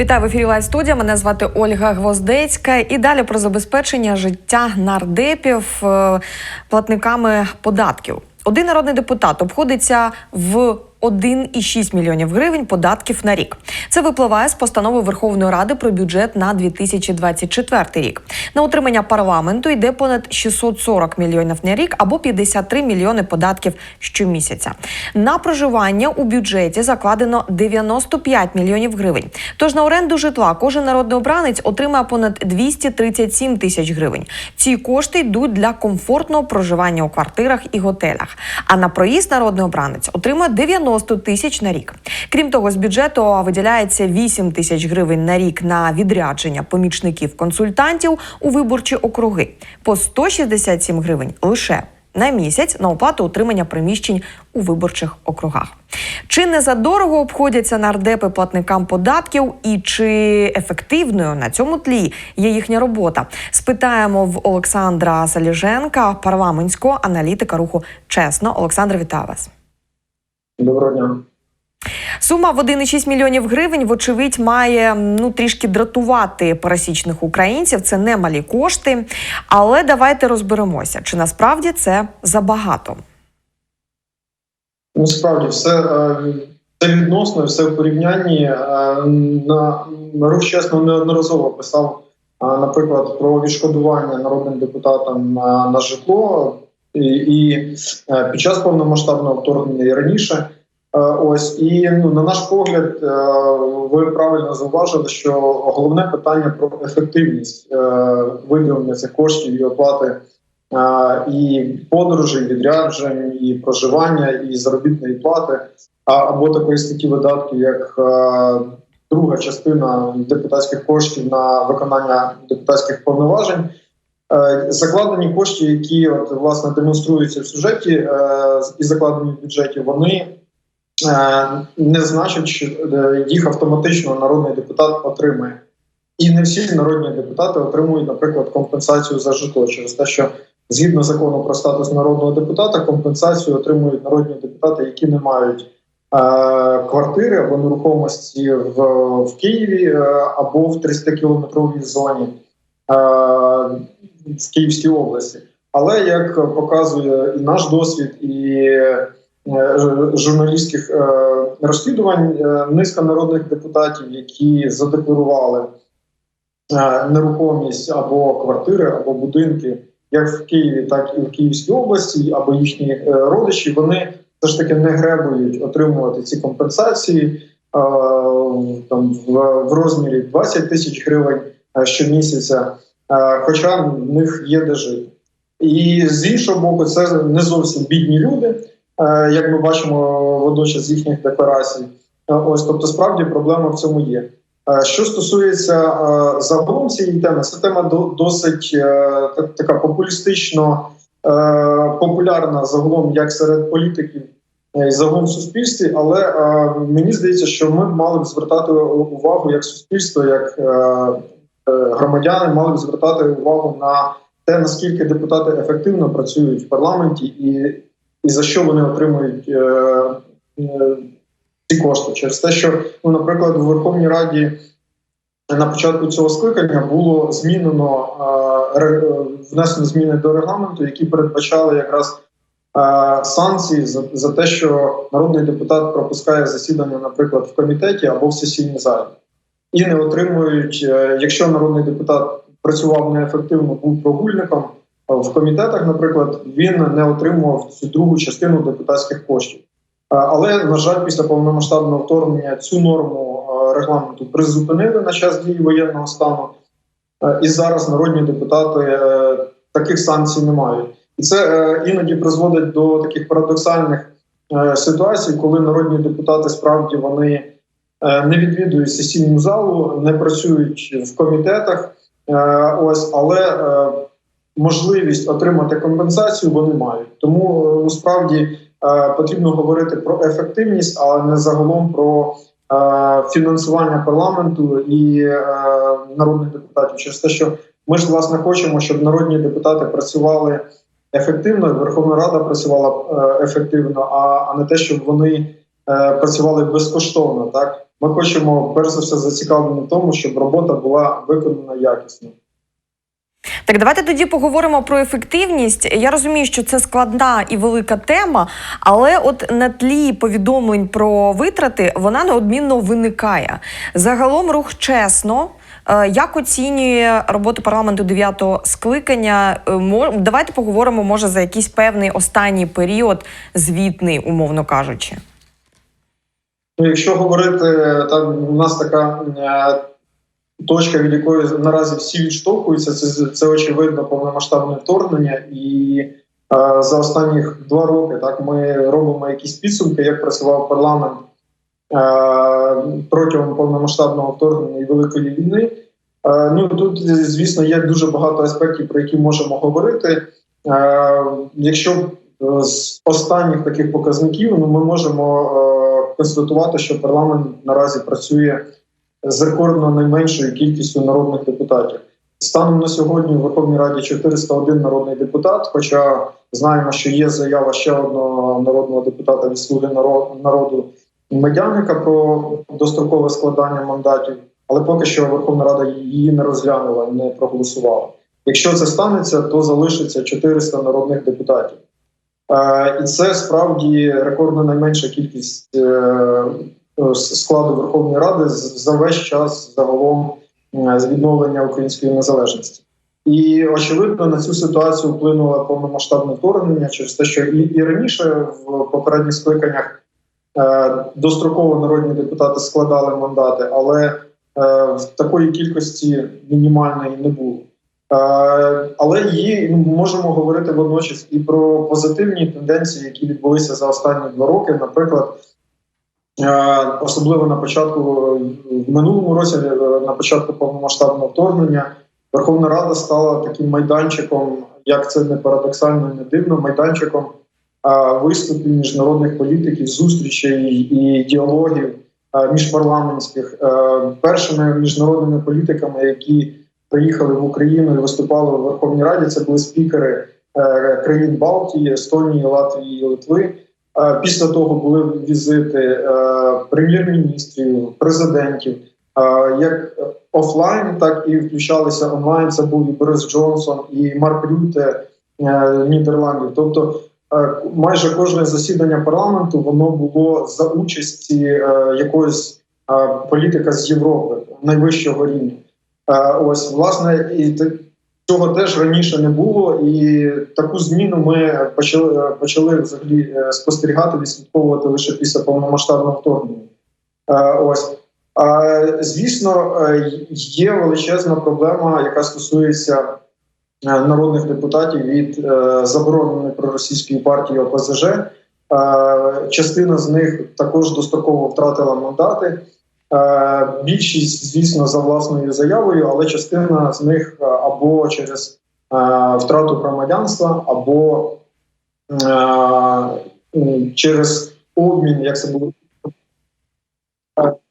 Вітаю в ефірі Лайв студія. Мене звати Ольга Гвоздецька. І далі про забезпечення життя нардепів е, платниками податків. Один народний депутат обходиться в 1,6 мільйонів гривень податків на рік. Це випливає з постанови Верховної Ради про бюджет на 2024 рік. На утримання парламенту йде понад 640 мільйонів на рік або 53 мільйони податків щомісяця. На проживання у бюджеті закладено 95 мільйонів гривень. Тож на оренду житла кожен народний обранець отримає понад 237 тисяч гривень. Ці кошти йдуть для комфортного проживання у квартирах і готелях. А на проїзд народний обранець отримує 90 тисяч на рік. Крім того, з бюджету виділяється 8 тисяч гривень на рік на відрядження помічників-консультантів у виборчі округи, по 167 гривень лише на місяць на оплату утримання приміщень у виборчих округах. Чи не задорого обходяться нардепи платникам податків, і чи ефективною на цьому тлі є їхня робота? Спитаємо в Олександра Саліженка, парламентського аналітика руху чесно. Олександр, вітаю вас. Доброго дня. Сума в 1,6 мільйонів гривень, вочевидь, має ну трішки дратувати пересічних українців. Це немалі кошти. Але давайте розберемося, чи насправді це забагато. Ну, справді, все, е, все відносно, все в порівнянні. Е, На, на рух чесно неодноразово писав, е, наприклад, про відшкодування народним депутатам на, на житло і, е, під час повномасштабного вторгнення і раніше. Е, Ось і ну на наш погляд, е, ви правильно зауважили, що головне питання про ефективність виділення цих коштів і оплати і подорожей, відряджень, і проживання, і заробітної плати, або такої статті видатків, як друга частина депутатських коштів на виконання депутатських повноважень. Е, Закладені кошти, які от власне демонструються в сюжеті е, і закладені в бюджеті, вони е, не значать, що їх автоматично народний депутат отримає. І не всі народні депутати отримують, наприклад, компенсацію за житло через те, що згідно закону про статус народного депутата, компенсацію отримують народні депутати, які не мають квартири або нерухомості в, в Києві або в 30-кілометровій зоні в Київській області. Але як показує і наш досвід, і е, журналістських е, розслідувань, е, низка народних депутатів, які задекларували нерухомість або квартири, або будинки, як в Києві, так і в Київській області, або їхні родичі, вони все ж таки не гребують отримувати ці компенсації там в, розмірі 20 тисяч гривень щомісяця, хоча в них є де жити. І з іншого боку, це не зовсім бідні люди, е, як ми бачимо водночас з їхніх декларацій. Е, Ось, тобто, справді проблема в цьому є. Е, Що стосується загалом цієї теми, це тема досить така популістично популярна загалом як серед політиків і загалом в суспільстві. Але мені здається, що ми мали б звертати увагу як суспільство, як громадяни, мали б звертати увагу на те, наскільки депутати ефективно працюють в парламенті, і, і за що вони отримують е, е, ці кошти. Через те, що, ну, наприклад, у Верховній Раді на початку цього скликання було змінено е, е, внесено зміни до регламенту, які передбачали якраз е, санкції за, за те, що народний депутат пропускає засідання, наприклад, в комітеті або в сесійній залі, і не отримують, е, якщо народний депутат працював неефективно, був прогульником е, в комітетах, наприклад, він не отримував цю другу частину депутатських коштів. Е, Але на жаль, після повномасштабного вторгнення цю норму регламенту призупинили на час дії воєнного стану, і зараз народні депутати таких санкцій не мають. І це іноді призводить до таких парадоксальних ситуацій, коли народні депутати справді вони не відвідують сесійну залу, не працюють в комітетах. Е, Ось, але е, можливість отримати компенсацію вони мають. Тому е, ну, е, потрібно говорити про ефективність, але не загалом про е, фінансування парламенту і е, народних депутатів. Через те, що ми ж власне хочемо, щоб народні депутати працювали ефективно, Верховна Рада працювала е, ефективно, а, не те, щоб вони е, працювали безкоштовно, так Ми хочемо перш за все зацікавлені в тому, щоб робота була виконана якісно. Так, давайте тоді поговоримо про ефективність. Я розумію, що це складна і велика тема, але от на тлі повідомлень про витрати вона неодмінно виникає. Загалом рух чесно. Е, Як оцінює роботу парламенту 9-го скликання? Е, Давайте поговоримо, може, за якийсь певний останній період звітний, умовно кажучи. Ну, якщо говорити, там у нас така е, точка, від якої наразі всі відштовхуються, це, це очевидно повномасштабне вторгнення. І е, за останніх два роки так ми робимо якісь підсумки, як працював парламент е, протягом повномасштабного вторгнення і великої війни. Ну тут, звісно, є дуже багато аспектів, про які можемо говорити. Якщо з останніх таких показників, ну ми можемо констатувати, що парламент наразі працює з рекордно найменшою кількістю народних депутатів. Станом на сьогодні в Верховній Раді 401 народний депутат. Хоча знаємо, що є заява ще одного народного депутата від слуги наро- народу Медяника про дострокове складання мандатів, але поки що Верховна Рада її не розглянула, не проголосувала. Якщо це станеться, то залишиться 400 народних депутатів. Е, І це справді рекордно найменша кількість е, е, складу Верховної Ради за весь час загалом з відновлення української незалежності. І очевидно на цю ситуацію вплинуло повномасштабне вторгнення через те, що і, і раніше в попередніх скликаннях е, достроково народні депутати складали мандати, але е, в такої кількості мінімальної не було. Е, Але її ну, можемо говорити водночас і про позитивні тенденції, які відбулися за останні два роки. Наприклад, е, особливо на початку в минулому році, е, на початку повномасштабного вторгнення, Верховна Рада стала таким майданчиком, як це не парадоксально, не дивно, майданчиком виступів міжнародних політиків, зустрічей і діалогів міжпарламентських першими міжнародними політиками, які приїхали в Україну і виступали в Верховній Раді. Це були спікери е, країн Балтії, Естонії, Латвії Литви. Е, Після того були візити е, прем'єр-міністрів, президентів, як офлайн, так і включалися онлайн. Це був і Борис Джонсон, і Марк Рюте Нідерландів. Тобто майже кожне засідання парламенту воно було за участі якогось політика з Європи найвищого рівня. Ось власне і цього теж раніше не було, і таку зміну ми почали почали взагалі е, спостерігати, відслідковувати лише після повномасштабного вторгнення. Ось Е, звісно, е, є величезна проблема, яка стосується е, народних депутатів від забороненої проросійської партії ОПЗЖ. Частина з них також достроково втратила мандати. Е, Більшість, звісно, за власною заявою, але частина з них е, або через е, втрату громадянства, або через обмін, як це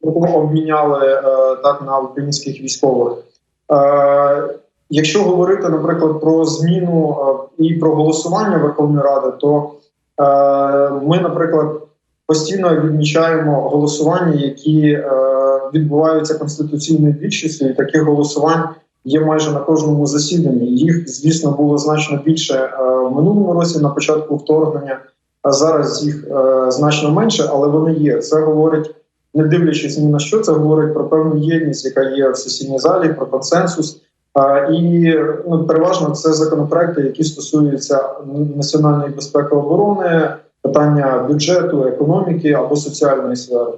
було обміняли так на українських військових. Якщо говорити, наприклад, про зміну і про голосування Верховної Ради, то ми, наприклад, постійно відмічаємо голосування, які е, відбуваються конституційною більшістю, і таких голосувань є майже на кожному засіданні. Їх, звісно, було значно більше е, в минулому році на початку вторгнення. А зараз їх е, значно менше, але вони є. Це говорить, не дивлячись ні на що, це говорить про певну єдність, яка є в сесійній залі, про консенсус. Е, і ну, переважно це законопроекти, які стосуються національної безпеки оборони, питання бюджету, економіки або соціальної сфери.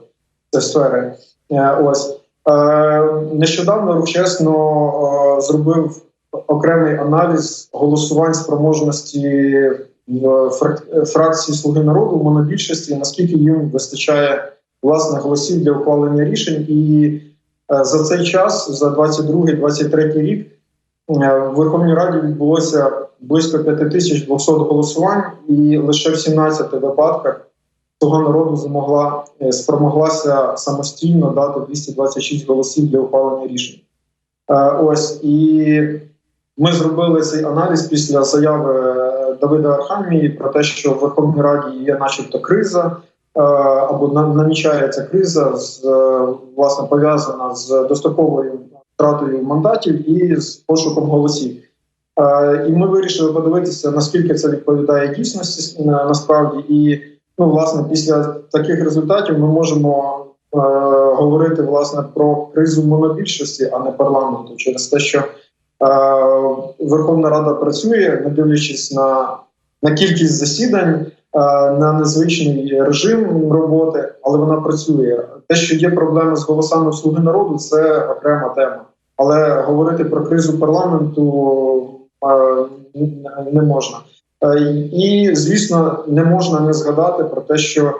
Це сфери. Е, Ось Е, нещодавно рух чесно е, зробив окремий аналіз голосувань спроможності фракції Слуги народу в монобільшості, наскільки їм вистачає власне голосів для ухвалення рішень. І за цей час, за 22-23 рік, в Верховній Раді відбулося близько 5200 голосувань, і лише в 17 випадках того народу змогла е, спромоглася самостійно дати 226 голосів для ухвалення рішень. Е, Ось і ми зробили цей аналіз після заяви е, Давида Архамії про те, що в Верховній Раді є, начебто, криза, е, або намічається криза з е, власне пов'язана з достроковою втратою мандатів і з пошуком голосів. Е, І ми вирішили подивитися, наскільки це відповідає дійсності на- насправді. І ну, власне, після таких результатів ми можемо е, говорити власне про кризу монобільшості, а не парламенту, через те, що е, Верховна Рада працює, не дивлячись на, на кількість засідань, е, на незвичний режим роботи, але вона працює. Те, що є проблеми з голосами слуги народу, це окрема тема. Але говорити про кризу парламенту е, не можна. Е, І, звісно, не можна не згадати про те, що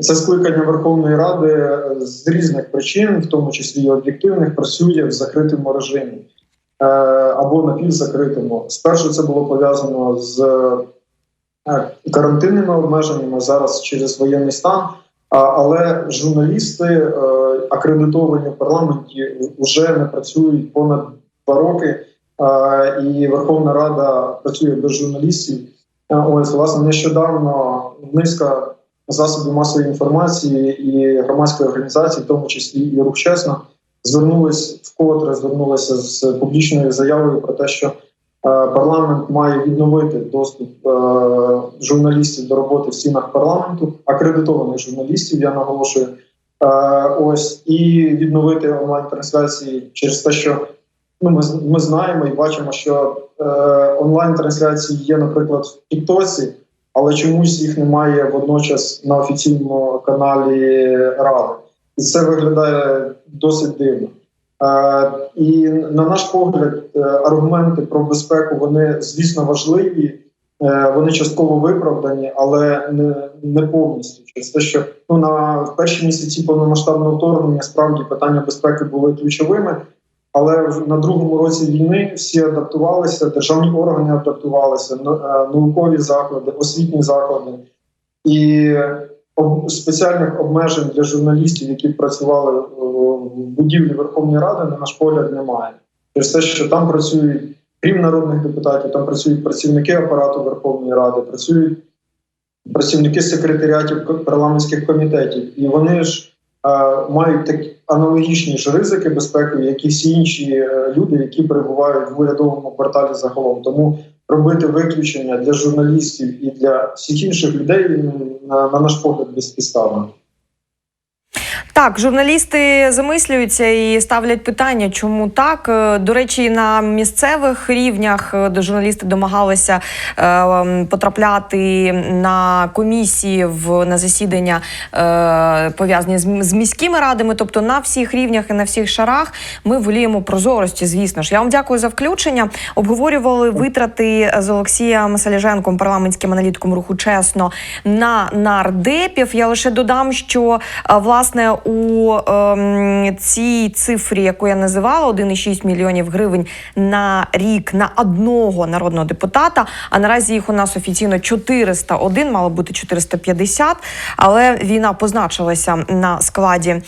це скликання Верховної Ради з різних причин, в тому числі і об'єктивних, працює в закритому режимі е, або напівзакритому. Спершу це було пов'язано з карантинними обмеженнями зараз через воєнний стан. Але журналісти акредитовані в парламенті вже не працюють понад два роки, і Верховна Рада працює без журналістів. Ось власне нещодавно низка засобів масової інформації і громадської організації, в тому числі і рух чесно, звернулись вкотре звернулися з публічною заявою про те, що парламент має відновити доступ журналістів до роботи в стінах парламенту, акредитованих журналістів. Я наголошую. Е, ось і відновити онлайн трансляції через те, що ну ми ми знаємо і бачимо, що е, онлайн трансляції є, наприклад, в Тіктоці, але чомусь їх немає водночас на офіційному каналі Ради, і це виглядає досить дивно. Е, і на наш погляд, е, аргументи про безпеку вони звісно важливі. Е, Вони частково виправдані, але не, не повністю. Через те, що ну на перші місяці повномасштабного вторгнення справді питання безпеки були ключовими. Але на другому році війни всі адаптувалися, державні органи адаптувалися, е, наукові заклади, освітні заклади і спеціальних обмежень для журналістів, які працювали е, в будівлі Верховної Ради, на наш погляд, немає. Через те, що там працюють, крім народних депутатів, там працюють працівники апарату Верховної Ради, працюють працівники секретаріатів парламентських комітетів, і вони ж е, мають такі аналогічні ж ризики безпеки, як і всі інші е, люди, які перебувають в урядовому кварталі загалом. Тому робити виключення для журналістів і для всіх інших людей на, на наш погляд безпідставно. Так, журналісти замислюються і ставлять питання, чому так. Е, До речі, на місцевих рівнях е, журналісти домагалися е, потрапляти на комісії в на засідання е, пов'язані з, з міськими радами. Тобто на всіх рівнях і на всіх шарах ми воліємо прозорості. Звісно ж, я вам дякую за включення. Обговорювали витрати з Олексієм Саліженком, парламентським аналітиком руху чесно на нардепів. Я лише додам, що е, власне у ем, цій цифрі, яку я називала, 1,6 мільйонів гривень на рік на одного народного депутата. А наразі їх у нас офіційно 401, мало бути 450, але війна позначилася на складі е,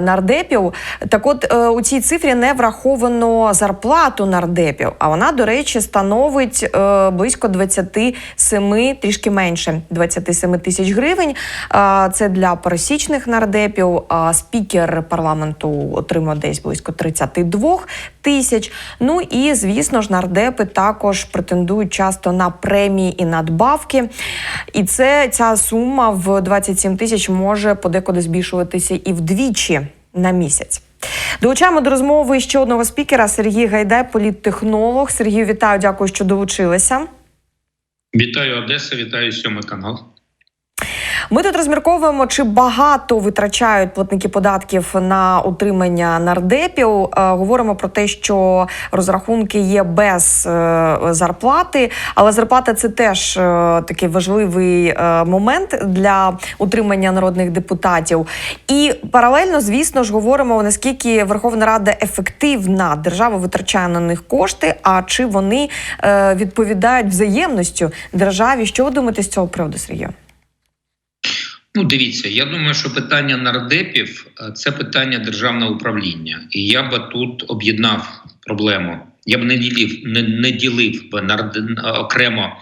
нардепів. Так, от е, у цій цифрі не враховано зарплату нардепів. А вона, до речі, становить е, близько 27, трішки менше 27 тисяч гривень. Е, це для пересічних нардепів. Спікер парламенту отримує десь близько 32 тисяч. Ну і звісно ж, нардепи також претендують часто на премії і надбавки. І це ця сума в 27 тисяч може подекуди збільшуватися і вдвічі на місяць. Долучаємо до розмови ще одного спікера Сергій Гайдай, політтехнолог. Сергію, вітаю, дякую, що долучилися. Вітаю Одеса, вітаю сьомий канал. Ми тут розмірковуємо, чи багато витрачають платники податків на утримання нардепів. Е, Говоримо про те, що розрахунки є без е, зарплати, але зарплата це теж е, такий важливий момент для утримання народних депутатів. І паралельно, звісно ж, говоримо наскільки Верховна Рада ефективна держава витрачає на них кошти. А чи вони відповідають взаємністю державі? Що ви думаєте з цього приводу, Сергію? Ну, дивіться, я думаю, що питання нардепів е, це питання державного управління, і я би тут об'єднав проблему. Я б не ділив, не, не ділив би нард... окремо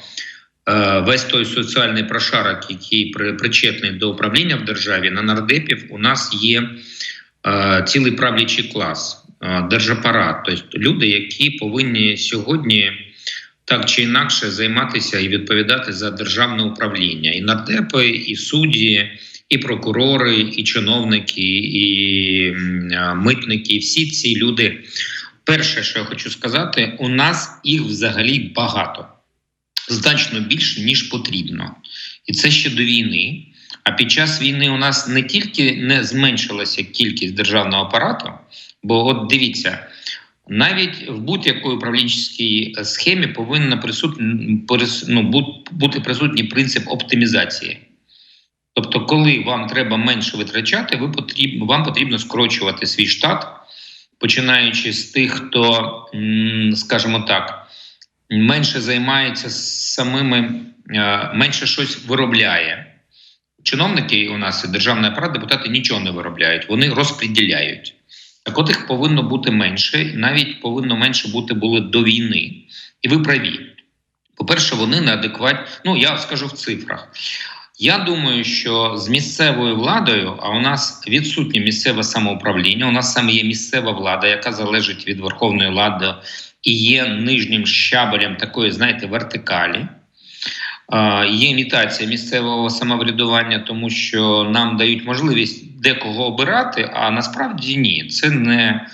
е, весь той соціальний прошарок, який при, причетний до управління в державі, на нардепів у нас є е, цілий правлячий клас, е, держапарат, тобто люди, які повинні сьогодні так чи інакше займатися і відповідати за державне управління, і нардепи, і судді, і прокурори, і чиновники, і митники. Всі ці люди. Перше, що я хочу сказати, у нас їх взагалі багато, значно більше ніж потрібно, і це ще до війни. А під час війни у нас не тільки не зменшилася кількість державного апарату, бо от дивіться, навіть в будь-якій управлінській схемі повинен присутній ну, бути присутній принцип оптимізації. Тобто, коли вам треба менше витрачати, ви потрібно, вам потрібно скорочувати свій штат, починаючи з тих, хто, скажімо так, менше займається самими, е, менше щось виробляє. Чиновники у нас і державний апарат, депутати нічого не виробляють, вони розподіляють. Так от їх повинно бути менше, навіть повинно менше бути було до війни. І ви праві. По-перше, вони неадекватні. Ну, я скажу в цифрах. Я думаю, що з місцевою владою, а у нас відсутнє місцеве самоуправління, у нас саме є місцева влада, яка залежить від Верховної Ради і є нижнім щабелем такої, знаєте, вертикалі. Є імітація місцевого самоврядування, тому що нам дають можливість декого обирати, а насправді ні. Це не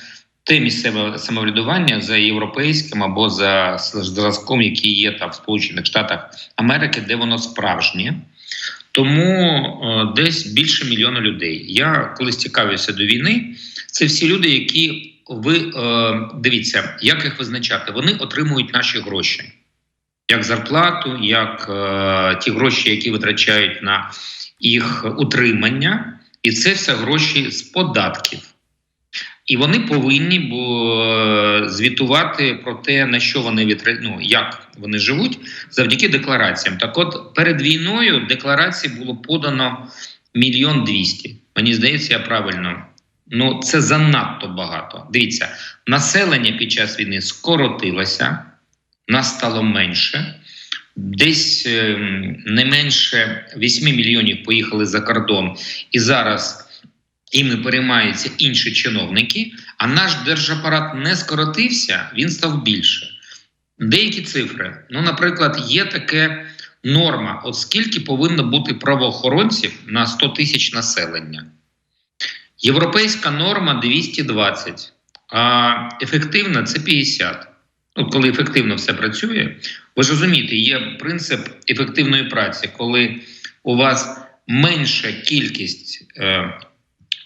те місцеве самоврядування за європейським або за зразком, який є там в Сполучених Штатах Америки, де воно справжнє. Тому е, десь більше мільйона людей. Я колись цікавився до війни. Це всі люди, які ви е, дивіться, як їх визначати. Вони отримують наші гроші, як зарплату, як е, ті гроші, які витрачають на їх утримання, і це все гроші з податків. І вони повинні бо, е, звітувати про те, на що вони вітра... ну, як вони живуть завдяки деклараціям. Так, от перед війною декларацій було подано мільйон двісті. Мені здається, я правильно. Ну це занадто багато. Дивіться, населення під час війни скоротилося, нас стало менше. Десь е, не менше 8 мільйонів поїхали за кордон, і зараз іми переймаються інші чиновники. А наш держапарат не скоротився, він став більше. Деякі цифри. Ну, наприклад, є таке норма: от скільки повинно бути правоохоронців на 100 тисяч населення. Європейська норма 220, а ефективна це 50. Ну, коли ефективно все працює, ви ж розумієте, є принцип ефективної праці, коли у вас менша кількість е,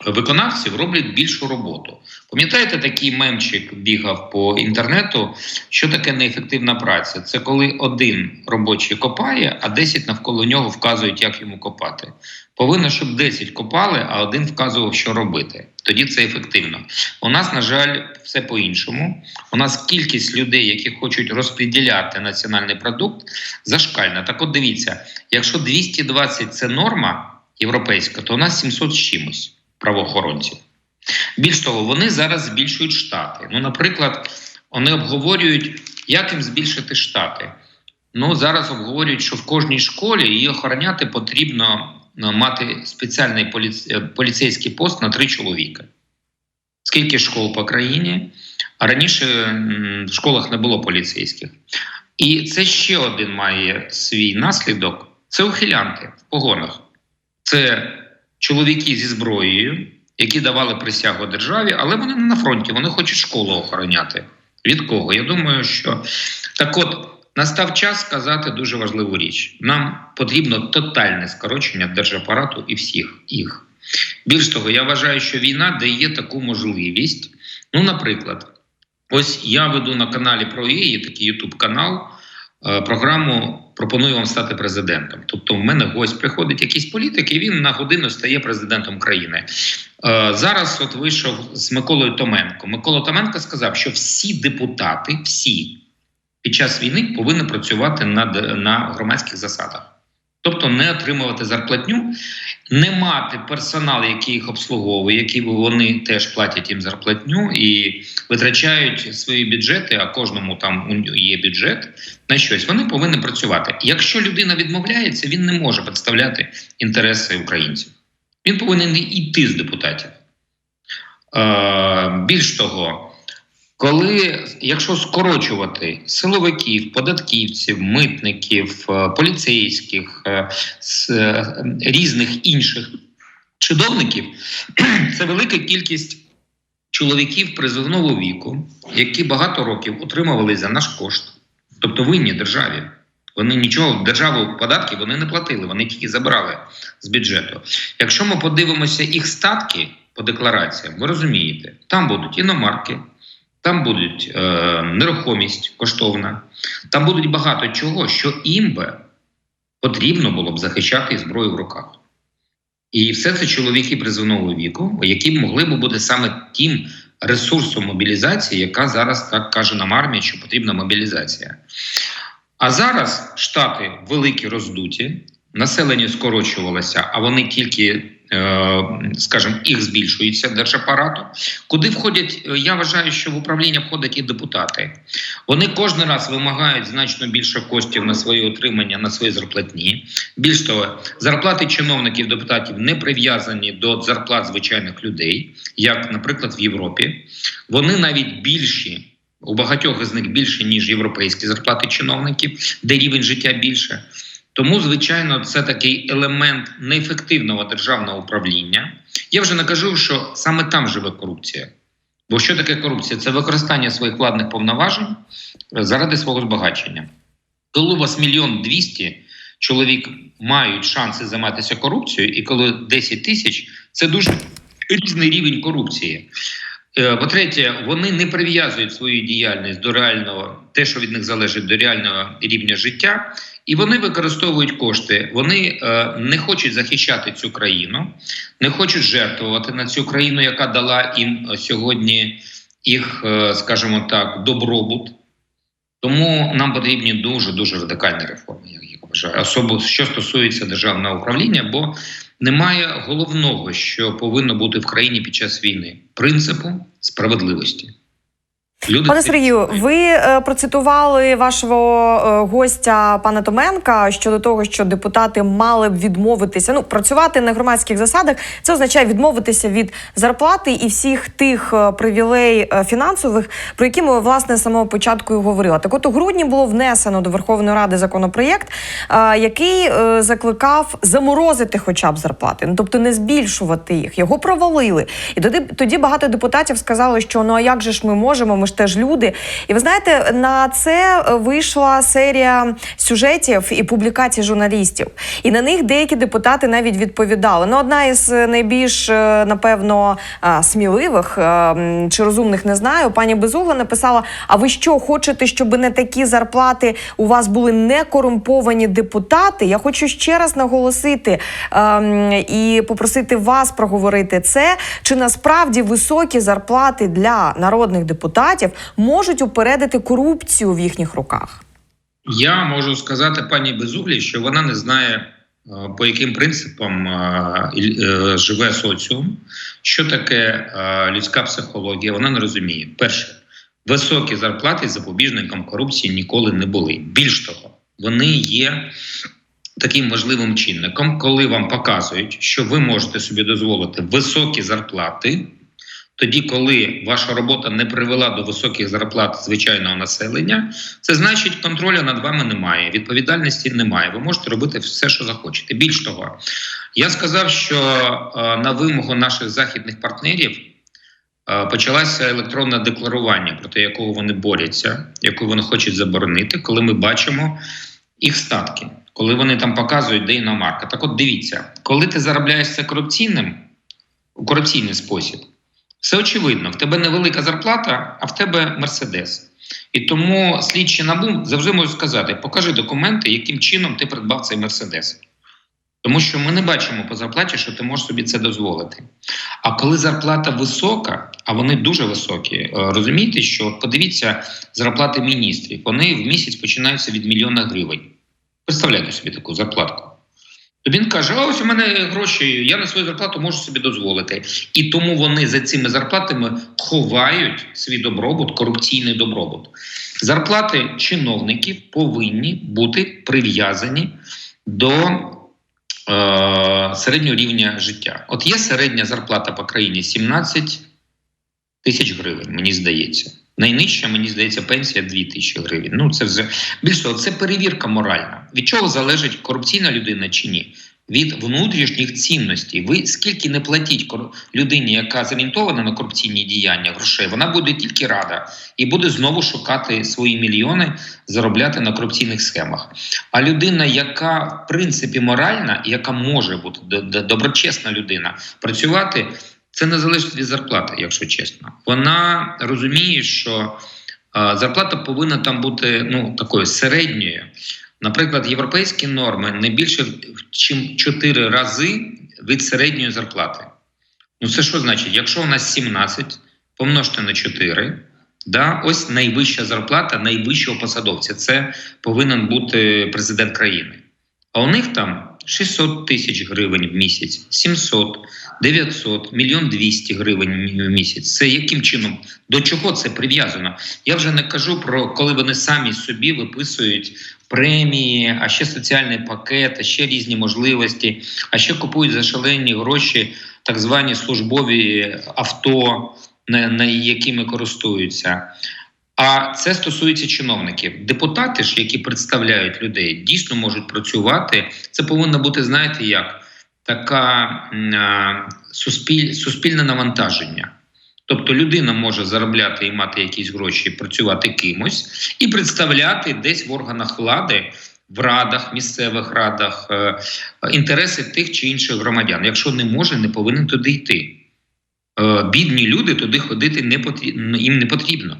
виконавців роблять більшу роботу. Пам'ятаєте, такий мемчик бігав по інтернету? Що таке неефективна праця? Це коли один робочий копає, а 10 навколо нього вказують, як йому копати. Повинно, щоб 10 копали, а один вказував, що робити. Тоді це ефективно. У нас, на жаль, все по-іншому. У нас кількість людей, які хочуть розподіляти національний продукт, зашкальна. Так, от дивіться, якщо 220 це норма європейська, то у нас 700 з чимось правоохоронців. Більш того, вони зараз збільшують штати. Ну, наприклад, вони обговорюють, як їм збільшити штати. Ну, зараз обговорюють, що в кожній школі її охороняти потрібно ну, мати спеціальний поліц... е, поліцейський пост на три чоловіка. Скільки школ по країні? А раніше в школах не було поліцейських. І це ще один має свій наслідок: це ухилянти в погонах. Це чоловіки зі зброєю, які давали присягу державі, але вони не на фронті, вони хочуть школу охороняти. Від кого? Я думаю, що так от настав час сказати дуже важливу річ: нам потрібно тотальне скорочення держапарату і всіх їх. Більш того, я вважаю, що війна дає таку можливість. Ну, наприклад, ось я веду на каналі про є такий Ютуб канал. Е, Програму пропоную вам стати президентом. Тобто, в мене гость приходить якийсь політик, і він на годину стає президентом країни. Е, Зараз от вийшов з Миколою Томенко. Микола Томенко сказав, що всі депутати, всі під час війни повинні працювати на, на громадських засадах. Тобто не отримувати зарплатню, не мати персонал, який їх обслуговує, який вони теж платять їм зарплатню і витрачають свої бюджети, а кожному там є бюджет на щось. Вони повинні працювати. Якщо людина відмовляється, він не може представляти інтереси українців. Він повинен йти з депутатів. Е, більш того, коли якщо скорочувати силовиків, податківців, митників, е, поліцейських, е, з е, різних інших чиновників, це велика кількість чоловіків призовного віку, які багато років утримували за наш кошт, тобто винні державі. Вони нічого в державу податки вони не платили, вони тільки забрали з бюджету. Якщо ми подивимося їх статки по деклараціям, ви розумієте, там будуть іномарки, там будуть е, нерухомість коштовна, там будуть багато чого, що їм би потрібно було б захищати зброю в руках. І все це чоловіки призовного віку, які могли б бути саме тим ресурсом мобілізації, яка зараз так каже нам армія, що потрібна мобілізація. А зараз штати великі роздуті, населення скорочувалося, а вони тільки, скажімо, їх збільшується держапарату. Куди входять? е, Я вважаю, що в управління входять і депутати. Вони кожен раз вимагають значно більше коштів на своє отримання, на свої зарплатні. Більш того, зарплати чиновників, депутатів не прив'язані до зарплат звичайних людей, як, наприклад, в Європі. Вони навіть більші. У багатьох із них більше, ніж європейські зарплати чиновників, де рівень життя більше. Тому, звичайно, це такий елемент неефективного державного управління. Я вже не кажу, що саме там живе корупція. Бо що таке корупція? Це використання своїх владних повноважень заради свого збагачення. Коли у вас мільйон двісті чоловік мають шанси займатися корупцією, і коли 10 тисяч це дуже різний рівень корупції. Е, По-третє, вони не прив'язують свою діяльність до реального, те, що від них залежить до реального рівня життя, і вони використовують кошти. Вони е, не хочуть захищати цю країну, не хочуть жертвувати на цю країну, яка дала їм е, сьогодні їх, е, скажімо так, добробут. Тому нам потрібні дуже дуже радикальні реформи, як я вважаю, особливо що стосується державного управління, бо немає головного, що повинно бути в країні під час війни принципу справедливості. Люди Пане Сергію, ви е, процитували вашого е, гостя пана Томенка щодо того, що депутати мали б відмовитися. Ну, працювати на громадських засадах це означає відмовитися від зарплати і всіх тих е, привілей фінансових, про які ми власне з самого початку і говорили. Так, от у грудні було внесено до Верховної Ради законопроєкт, який закликав заморозити хоча б зарплати, ну тобто не збільшувати їх. Його провалили. І тоді, тоді багато депутатів сказали, що ну а як же ж ми можемо? Ми ж теж люди. І ви знаєте, на це вийшла серія сюжетів і публікацій журналістів. І на них деякі депутати навіть відповідали. Ну, одна із е, найбільш е, напевно сміливих е, чи розумних не знаю. Пані Безугла написала: А ви що хочете, щоб не такі зарплати у вас були не корумповані депутати? Я хочу ще раз наголосити і попросити вас проговорити це. Чи насправді високі зарплати для народних депутатів можуть упередити корупцію в їхніх руках? Я можу сказати пані Безуглі, що вона не знає, е, по яким принципам е, е, живе соціум, що таке людська психологія. Вона не розуміє. Перше, високі зарплати запобіжником корупції ніколи не були. Більш того, вони є таким важливим чинником, коли вам показують, що ви можете собі дозволити високі зарплати. Тоді, коли ваша робота не привела до високих зарплат звичайного населення, це значить, контролю над вами немає, відповідальності немає. Ви можете робити все, що захочете. Більш того, я сказав, що е, на вимогу наших західних партнерів е, почалося електронне декларування, проти якого вони борються, яку вони хочуть заборонити, коли ми бачимо їх статки, коли вони там показують, де іномарка. Так, от дивіться, коли ти заробляєш це корупційним у корупційний спосіб. Все очевидно, в тебе невелика зарплата, а в тебе мерседес. І тому слідчі набу завжди можуть сказати: покажи документи, яким чином ти придбав цей мерседес. Тому що ми не бачимо по зарплаті, що ти можеш собі це дозволити. А коли зарплата висока, а вони дуже високі, е, розумієте, що подивіться зарплати міністрів, вони в місяць починаються від мільйона гривень. Представляйте собі таку зарплатку. Він каже: а ось у мене гроші, я на свою зарплату можу собі дозволити. І тому вони за цими зарплатами ховають свій добробут, корупційний добробут. Зарплати чиновників повинні бути прив'язані до е, середнього рівня життя. От є середня зарплата по країні 17 тисяч гривень, мені здається. Найнижча, мені здається, пенсія 2 тисячі гривень. Ну, це вже більше того, це перевірка моральна. Від чого залежить корупційна людина чи ні? Від внутрішніх цінностей. Ви скільки не платіть людині, яка зорієнтована на корупційні діяння грошей, вона буде тільки рада і буде знову шукати свої мільйони, заробляти на корупційних схемах. А людина, яка в принципі моральна, яка може бути доброчесна людина, працювати, це не залежить від зарплати, якщо чесно. Вона розуміє, що зарплата повинна там бути ну такою середньою. Наприклад, європейські норми не більше ніж 4 рази від середньої зарплати. Ну, це що значить? Якщо у нас 17, помножте на 4, да, ось найвища зарплата найвищого посадовця. Це повинен бути президент країни. А у них там 600 тисяч гривень в місяць, 700, 900, мільйон 200 гривень в місяць. Це яким чином? До чого це прив'язано? Я вже не кажу про коли вони самі собі виписують премії, а ще соціальний пакет, а ще різні можливості, а ще купують за шалені гроші так звані службові авто, на, на якими користуються. А це стосується чиновників. Депутати ж, які представляють людей, дійсно можуть працювати. Це повинно бути, знаєте, як така суспіль, суспільне навантаження. Тобто людина може заробляти і мати якісь гроші, працювати кимось і представляти десь в органах влади, в радах, місцевих радах е, інтереси тих чи інших громадян. Якщо не може, не повинен туди йти. Е, бідні люди туди ходити не потрібно, їм не потрібно.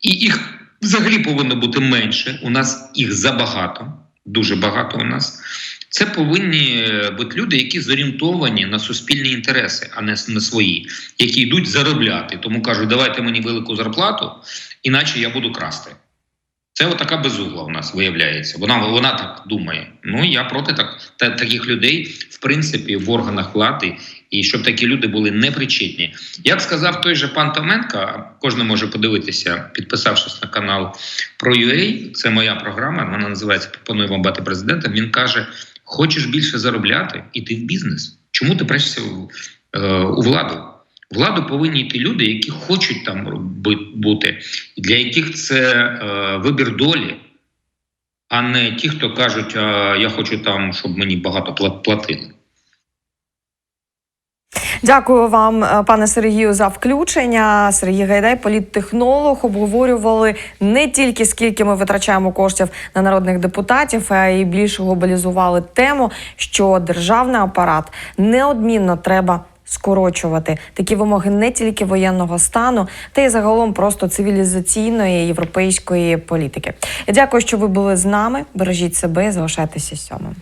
І їх взагалі повинно бути менше. У нас їх забагато, дуже багато у нас. Це повинні е, бути люди, які зорієнтовані на суспільні інтереси, а не на свої, які йдуть заробляти. Тому кажуть, давайте мені велику зарплату, іначе я буду красти. Це отака безугла у нас виявляється. Вона, вона так думає. Ну я проти так, та, таких людей, в принципі, в органах влади, і щоб такі люди були непричетні. Як сказав той же пан Томенко, кожен може подивитися, підписавшись на канал про UA, це моя програма, вона називається Пропоную вам бати президентом. Він каже: хочеш більше заробляти, іди в бізнес. Чому ти прешся е, у владу? Владу повинні йти люди, які хочуть там бути, для яких це е, вибір долі, а не ті, хто кажуть, а, я хочу там, щоб мені багато пла- платили. Дякую вам, е, пане Сергію, за включення. Сергій Гайдай, політтехнолог, обговорювали не тільки скільки ми витрачаємо коштів на народних депутатів, а й більше глобалізували тему, що державний апарат неодмінно треба. Скорочувати такі вимоги не тільки воєнного стану, та й загалом просто цивілізаційної європейської політики. Дякую, що ви були з нами. Бережіть себе, і залишайтеся сьомим.